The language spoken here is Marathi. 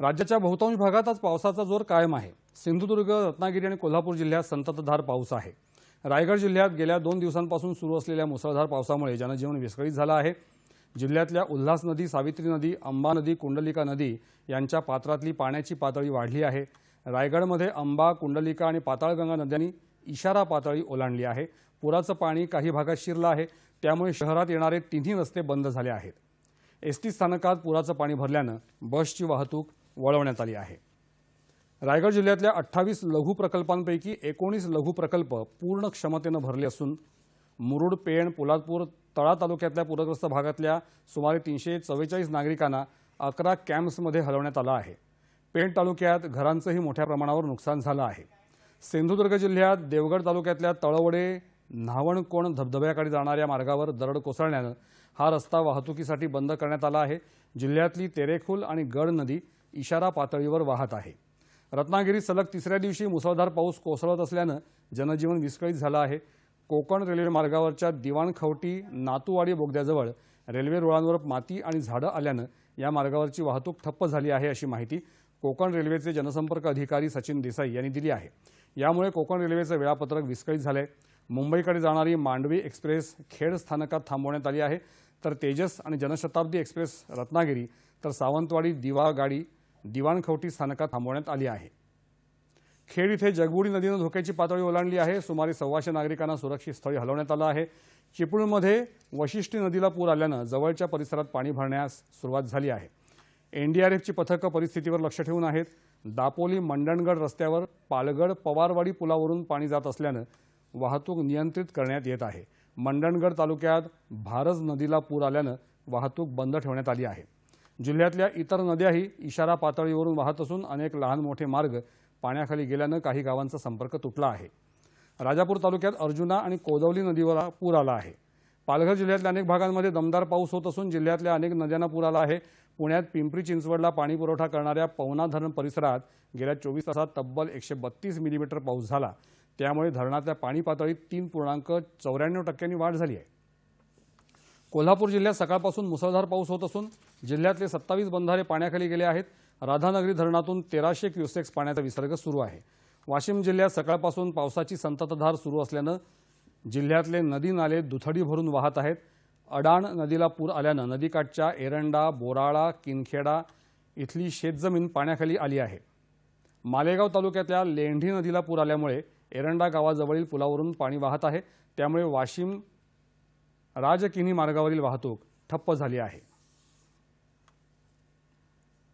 राज्याच्या बहुतांश भागात आज पावसाचा जोर कायम आहे. सिंधुदुर्ग रत्नागिरी आणि कोल्हापूर जिल्ह्यात संततधार पाऊस आहे. रायगड जिल्ह्यात गेल्या दोन दिवसांपासून सुरू असलेल्या मुसळधार पावसामुळे जनजीवन विस्कळीत झालं आहे. जिल्ह्यातल्या उल्हास नदी सावित्री नदी अंबा नदी कुंडलिका नदी यांच्या पात्रातली पाण्याची पातळी वाढली आहे. रायगडमध्ये अंबा कुंडलिका आणि पाताळगंगा नद्यांनी इशारा पातळी ओलांडली आहे. पुराचं पाणी काही भागात शिरलं आहे. त्यामुळे शहरात येणारे तिन्ही रस्ते बंद झाले आहेत. एसटी स्थानकात पुराचं पाणी भरल्यानं बसची वाहतूक वळवण्यात आली आहे. रायगड जिल्ह्यातल्या अठ्ठावीस लघु प्रकल्पांपैकी एकोणीस लघु प्रकल्प पूर्ण क्षमतेनं भरले असून मुरुड पेण पोलादपूर तळा तालुक्यातल्या पूरग्रस्त भागातल्या सुमारे तीनशे चव्वेचाळीस नागरिकांना अकरा कॅम्प्समध्ये हलवण्यात आलं आहे. पेण तालुक्यात घरांचंही मोठ्या प्रमाणावर नुकसान झालं आहे. सिंधुदुर्ग जिल्ह्यात देवगड तालुक्यातल्या तळवडे न्हावणकोण धबधब्याकडे जाणाऱ्या मार्गावर दरड कोसळण्यानं हा रस्ता वाहतुकीसाठी बंद करण्यात आला आहे. जिल्ह्यातली तेरेखुल आणि गड नदी इशारा पातळीवर वाहत आहे. रत्नागिरीत सलग तिसऱ्या दिवशी मुसळधार पाऊस कोसळत असल्यानं जनजीवन विस्कळीत झालं आहे. कोकण रेल्वे मार्गावरच्या दिवाणखवटी नातूवाडी बोगद्याजवळ रेल्वे रुळांवर माती आणि झाडं आल्यानं या मार्गावरची वाहतूक ठप्प झाली आहे अशी माहिती कोकण रेल्वेचे जनसंपर्क अधिकारी सचिन देसाई यांनी दिली आहे. यामुळे कोकण रेल्वेचं वेळापत्रक विस्कळीत झालंय. मुंबईकडे जाणारी मांडवी एक्सप्रेस खेड स्थानकात थांबवण्यात आली आहे. तर तेजस आणि जनशताब्दी एक्सप्रेस रत्नागिरी तर सावंतवाडी दिवा गाडी दिवाणखवटी स्थानकात थांबवण्यात आली आहे. खेड इथे जगबुडी नदीनं धोक्याची पातळी ओलांडली आहे. सुमारे सव्वाशे नागरिकांना सुरक्षित स्थळी हलवण्यात आलं आहे. चिपळूणमध्ये वशिष्ठी नदीला पूर आल्यानं जवळच्या परिसरात पाणी भरण्यास सुरुवात झाली आहे. एनडीआरएफची पथकं परिस्थितीवर लक्ष ठेवून आहेत. दापोली मंडणगड रस्त्यावर पालगड पवारवाडी पुलावरून पाणी जात असल्यानं वाहतूक नियंत्रित करण्यात येत आहे. मंडणगड तालुक्यात भारज नदीला पूर आल्यानं वाहतूक बंद ठेवण्यात आली आहे. जिल्ह्यातल्या इतर नद्याही इशारा पातळीवरून वाहत असून अनेक लहान मोठे मार्ग पाण्याखाली गेल्यानं काही गावांचा संपर्क तुटला आहे. राजापूर तालुक्यात अर्जुना आणि कोदवली नदीवर पूर आला आहे. पालघर जिल्ह्यातल्या अनेक भागांमध्ये दमदार पाऊस होत असून जिल्ह्यातल्या अनेक नद्यांना पूर आला आहे. पुण्यात पिंपरी चिंचवडला पाणी पुरवठा करणाऱ्या पवना धरण परिसरात गेल्या चोवीस तासात तब्बल एकशे बत्तीस मिलीमीटर पाऊस झाला. त्यामुळे धरणातल्या पाणी पातळीत तीन पूर्णांक चौऱ्याण्णव टक्क्यांनी वाढ झाली आहे. कोल्हापूर जिल्ह्यात सकाळपासून मुसळधार पाऊस होत असून जिल्ह्यातले सत्तावीस बंधारे पाण्याखाली गेले आहेत. राधानगरी धरणातून तेराशे क्युसेक्स पाण्याचा विसर्ग सुरू आहे. वाशिम जिल्ह्यात सकाळपासून पावसाची संततधार सुरू असल्यानं जिल्ह्यातले नदी नाले दुथडी भरून वाहत आहेत. अडाण नदीला पूर आल्यानं नदीकाठच्या एरंडा बोराळा किनखेडा इथली शेतजमीन पाण्याखाली आली आहे. मालेगाव तालुक्यातल्या लेंढी नदीला पूर आल्यामुळे एरंडा गावाजवळील पुलावरून पाणी वाहत आहे. त्यामुळे वाशिम राजकिनी मार्गावरील वाहतूक ठप्प झाली आहे.